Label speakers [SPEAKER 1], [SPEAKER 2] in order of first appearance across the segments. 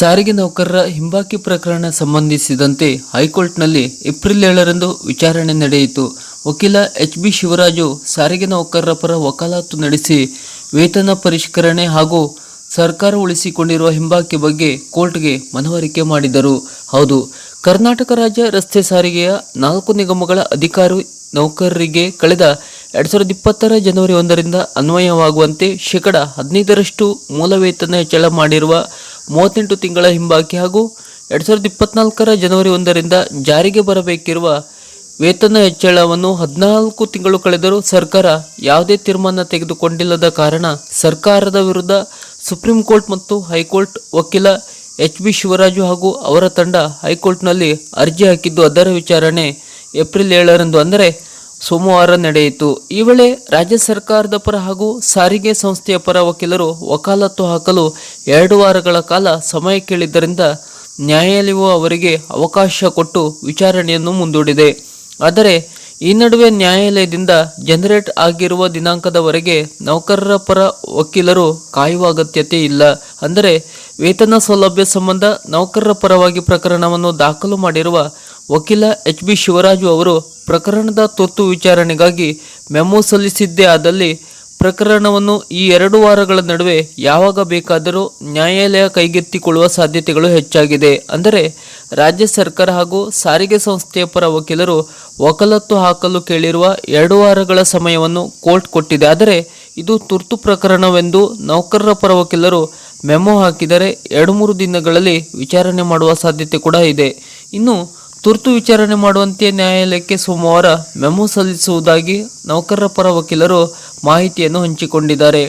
[SPEAKER 1] ಸಾರಿಗೆ ನೌಕರರ ಹಿಂಬಾಕಿ ಪ್ರಕರಣ ಸಂಬಂಧಿಸಿದಂತೆ ಹೈಕೋರ್ಟ್ನಲ್ಲಿ ಏಪ್ರಿಲ್ ಏಳರಂದು ವಿಚಾರಣೆ ನಡೆಯಿತು. ವಕೀಲ ಎಚ್ ಬಿ ಶಿವರಾಜು ಸಾರಿಗೆ ನೌಕರರ ಪರ ವಕಾಲತ್ತು ನಡೆಸಿ ವೇತನ ಪರಿಷ್ಕರಣೆ ಹಾಗೂ ಸರ್ಕಾರ ಉಳಿಸಿಕೊಂಡಿರುವ ಹಿಂಬಾಕಿ ಬಗ್ಗೆ ಕೋರ್ಟ್ಗೆ ಮನವರಿಕೆ ಮಾಡಿದರು. ಹೌದು, ಕರ್ನಾಟಕ ರಾಜ್ಯ ರಸ್ತೆ ಸಾರಿಗೆಯ ನಾಲ್ಕು ನಿಗಮಗಳ ಅಧಿಕಾರಿ ನೌಕರರಿಗೆ ಕಳೆದ ಎರಡ್ ಸಾವಿರದ ಇಪ್ಪತ್ತರ ಜನವರಿ ಒಂದರಿಂದ ಅನ್ವಯವಾಗುವಂತೆ ಶೇಕಡ ಹದಿನೈದರಷ್ಟು ಮೂಲ ವೇತನ ಹೆಚ್ಚಳ ಮಾಡಿರುವ ಮೂವತ್ತೆಂಟು ತಿಂಗಳ ಹಿಂಬಾಕಿ ಹಾಗೂ ಎರಡ್ ಸಾವಿರದ ಇಪ್ಪತ್ನಾಲ್ಕರ ಜನವರಿ ಒಂದರಿಂದ ಜಾರಿಗೆ ಬರಬೇಕಿರುವ ವೇತನ ಹೆಚ್ಚಳವನ್ನು ಹದಿನಾಲ್ಕು ತಿಂಗಳು ಕಳೆದರೂ ಸರ್ಕಾರ ಯಾವುದೇ ತೀರ್ಮಾನ ತೆಗೆದುಕೊಂಡಿಲ್ಲದ ಕಾರಣ ಸರ್ಕಾರದ ವಿರುದ್ಧ ಸುಪ್ರೀಂ ಕೋರ್ಟ್ ಮತ್ತು ಹೈಕೋರ್ಟ್ ವಕೀಲ ಎಚ್ ಬಿ ಶಿವರಾಜು ಹಾಗೂ ಅವರ ತಂಡ ಹೈಕೋರ್ಟ್ನಲ್ಲಿ ಅರ್ಜಿ ಹಾಕಿದ್ದು ಅದರ ವಿಚಾರಣೆ ಏಪ್ರಿಲ್ ಏಳರಂದು. ಅಂದರೆ ಸೋಮವಾರ ನಡೆಯಿತು. ಈ ವೇಳೆ ರಾಜ್ಯ ಸರ್ಕಾರದ ಪರ ಹಾಗೂ ಸಾರಿಗೆ ಸಂಸ್ಥೆಯ ಪರ ವಕೀಲರು ವಕಾಲತ್ತು ಹಾಕಲು ಎರಡು ವಾರಗಳ ಕಾಲ ಸಮಯ ಕೇಳಿದ್ದರಿಂದ ನ್ಯಾಯಾಲಯವು ಅವರಿಗೆ ಅವಕಾಶ ಕೊಟ್ಟು ವಿಚಾರಣೆಯನ್ನು ಮುಂದೂಡಿದೆ. ಆದರೆ, ಈ ನಡುವೆ ನ್ಯಾಯಾಲಯದಿಂದ ಜನರೇಟ್ ಆಗಿರುವ ದಿನಾಂಕದವರೆಗೆ ನೌಕರರ ಪರ ವಕೀಲರು ಕಾಯುವ ಅಗತ್ಯತೆ ಇಲ್ಲ. ಅಂದರೆ, ವೇತನ ಸೌಲಭ್ಯ ಸಂಬಂಧ ನೌಕರರ ಪರವಾಗಿ ಪ್ರಕರಣವನ್ನು ದಾಖಲು ಮಾಡಿರುವ ವಕೀಲ ಎಚ್ ಬಿ ಶಿವರಾಜು ಅವರು ಪ್ರಕರಣದ ತುರ್ತು ವಿಚಾರಣೆಗಾಗಿ ಮೆಮೊ ಸಲ್ಲಿಸಿದ್ದೇ ಆದಲ್ಲಿ ಪ್ರಕರಣವನ್ನು ಈ ಎರಡು ವಾರಗಳ ನಡುವೆ ಯಾವಾಗ ಬೇಕಾದರೂ ನ್ಯಾಯಾಲಯ ಕೈಗೆತ್ತಿಕೊಳ್ಳುವ ಸಾಧ್ಯತೆಗಳು ಹೆಚ್ಚಾಗಿದೆ. ಅಂದರೆ ರಾಜ್ಯ ಸರ್ಕಾರ ಹಾಗೂ ಸಾರಿಗೆ ಸಂಸ್ಥೆಯ ಪರ ವಕೀಲರು ವಕಾಲತ್ತು ಹಾಕಲು ಕೇಳಿರುವ ಎರಡು ವಾರಗಳ ಸಮಯವನ್ನು ಕೋರ್ಟ್ ಕೊಟ್ಟಿದೆ. ಆದರೆ ಇದು ತುರ್ತು ಪ್ರಕರಣವೆಂದು ನೌಕರರ ಪರ ವಕೀಲರು ಮೆಮೊ ಹಾಕಿದರೆ ಎರಡು ಮೂರು ದಿನಗಳಲ್ಲಿ ವಿಚಾರಣೆ ಮಾಡುವ ಸಾಧ್ಯತೆ ಕೂಡ ಇದೆ. ಇನ್ನು ತುರ್ತು ವಿಚಾರಣೆ ಮಾಡುವಂತೆ ನ್ಯಾಯಾಲಯಕ್ಕೆ ಸೋಮವಾರ ಮೆಮೊ ಸಲ್ಲಿಸುವುದಾಗಿ ನೌಕರರ ಪರ ವಕೀಲರು ಮಾಹಿತಿಯನ್ನು ಹಂಚಿಕೊಂಡಿದ್ದಾರೆ.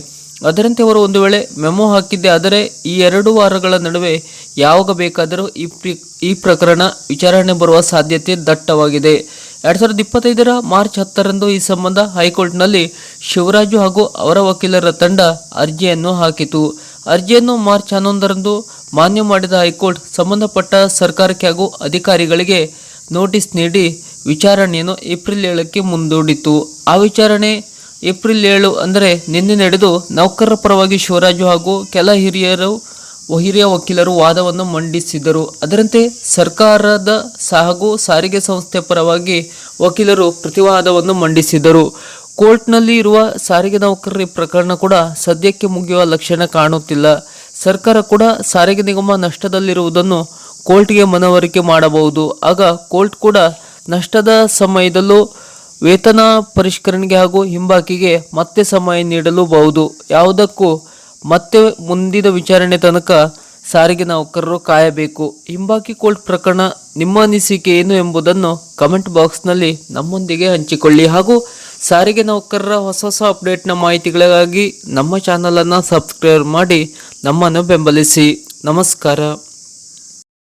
[SPEAKER 1] ಅದರಂತೆ ಅವರು ಒಂದು ವೇಳೆ ಮೆಮೊ ಹಾಕಿದ್ದೆ ಆದರೆ ಈ ಎರಡು ವಾರಗಳ ನಡುವೆ ಯಾವಾಗ ಬೇಕಾದರೂ ಈ ಪ್ರಿ, ಈ ಪ್ರಕರಣ ವಿಚಾರಣೆ ಬರುವ ಸಾಧ್ಯತೆ ದಟ್ಟವಾಗಿದೆ. ಎರಡ್ ಸಾವಿರದ ಇಪ್ಪತ್ತೈದರ ಮಾರ್ಚ್ ಹತ್ತರಂದು ಈ ಸಂಬಂಧ ಹೈಕೋರ್ಟ್ನಲ್ಲಿ ಶಿವರಾಜು ಹಾಗೂ ಅವರ ವಕೀಲರ ತಂಡ ಅರ್ಜಿಯನ್ನು ಹಾಕಿತು. ಅರ್ಜಿಯನ್ನು ಮಾರ್ಚ್ ಹನ್ನೊಂದರಂದು ಮಾನ್ಯ ಮಾಡಿದ ಹೈಕೋರ್ಟ್ ಸಂಬಂಧಪಟ್ಟ ಸರ್ಕಾರಕ್ಕೆ ಹಾಗೂ ಅಧಿಕಾರಿಗಳಿಗೆ ನೋಟಿಸ್ ನೀಡಿ ವಿಚಾರಣೆಯನ್ನು ಏಪ್ರಿಲ್ ಏಳಕ್ಕೆ ಮುಂದೂಡಿತು. ಆ ವಿಚಾರಣೆ ಏಪ್ರಿಲ್ ಏಳು ಅಂದರೆ ನಿನ್ನೆ ನಡೆದು ನೌಕರರ ಪರವಾಗಿ ಶಿವರಾಜು ಹಾಗೂ ಕೆಲ ಹಿರಿಯರು, ಹಿರಿಯ ವಕೀಲರು ವಾದವನ್ನು ಮಂಡಿಸಿದರು. ಅದರಂತೆ ಸರ್ಕಾರದ ಹಾಗೂ ಸಾರಿಗೆ ಸಂಸ್ಥೆ ಪರವಾಗಿ ವಕೀಲರು ಪ್ರತಿವಾದವನ್ನು ಮಂಡಿಸಿದರು. ಕೋರ್ಟ್ನಲ್ಲಿ ಇರುವ ಸಾರಿಗೆ ನೌಕರರ ಪ್ರಕರಣ ಕೂಡ ಸದ್ಯಕ್ಕೆ ಮುಗಿಯುವ ಲಕ್ಷಣ ಕಾಣುತ್ತಿಲ್ಲ. ಸರ್ಕಾರ ಕೂಡ ಸಾರಿಗೆ ನಿಗಮ ನಷ್ಟದಲ್ಲಿರುವುದನ್ನು ಕೋರ್ಟ್ಗೆ ಮನವರಿಕೆ ಮಾಡಬಹುದು. ಆಗ ಕೋರ್ಟ್ ಕೂಡ ನಷ್ಟದ ಸಮಯದಲ್ಲೂ ವೇತನ ಪರಿಷ್ಕರಣೆಗೆ ಹಾಗೂ ಹಿಂಬಾಕಿಗೆ ಮತ್ತೆ ಸಮಯ ನೀಡಲೂಬಹುದು. ಯಾವುದಕ್ಕೂ ಮತ್ತೆ ಮುಂದಿನ ವಿಚಾರಣೆ ತನಕ ಸಾರಿಗೆ ನೌಕರರು ಕಾಯಬೇಕು. ಹಿಂಬಾಕಿ ಕೋರ್ಟ್ ಪ್ರಕರಣ ನಿಮ್ಮ ಅನಿಸಿಕೆ ಏನು ಎಂಬುದನ್ನು ಕಮೆಂಟ್ ಬಾಕ್ಸ್ನಲ್ಲಿ ನಮ್ಮೊಂದಿಗೆ ಹಂಚಿಕೊಳ್ಳಿ ಹಾಗೂ ಸಾರಿಗೆ ನೌಕರರ ಹೊಸ ಹೊಸ ಅಪ್ಡೇಟ್ನ ಮಾಹಿತಿಗಳಿಗಾಗಿ ನಮ್ಮ ಚಾನಲನ್ನು ಸಬ್ಸ್ಕ್ರೈಬ್ ಮಾಡಿ ನಮ್ಮನ್ನು ಬೆಂಬಲಿಸಿ. ನಮಸ್ಕಾರ.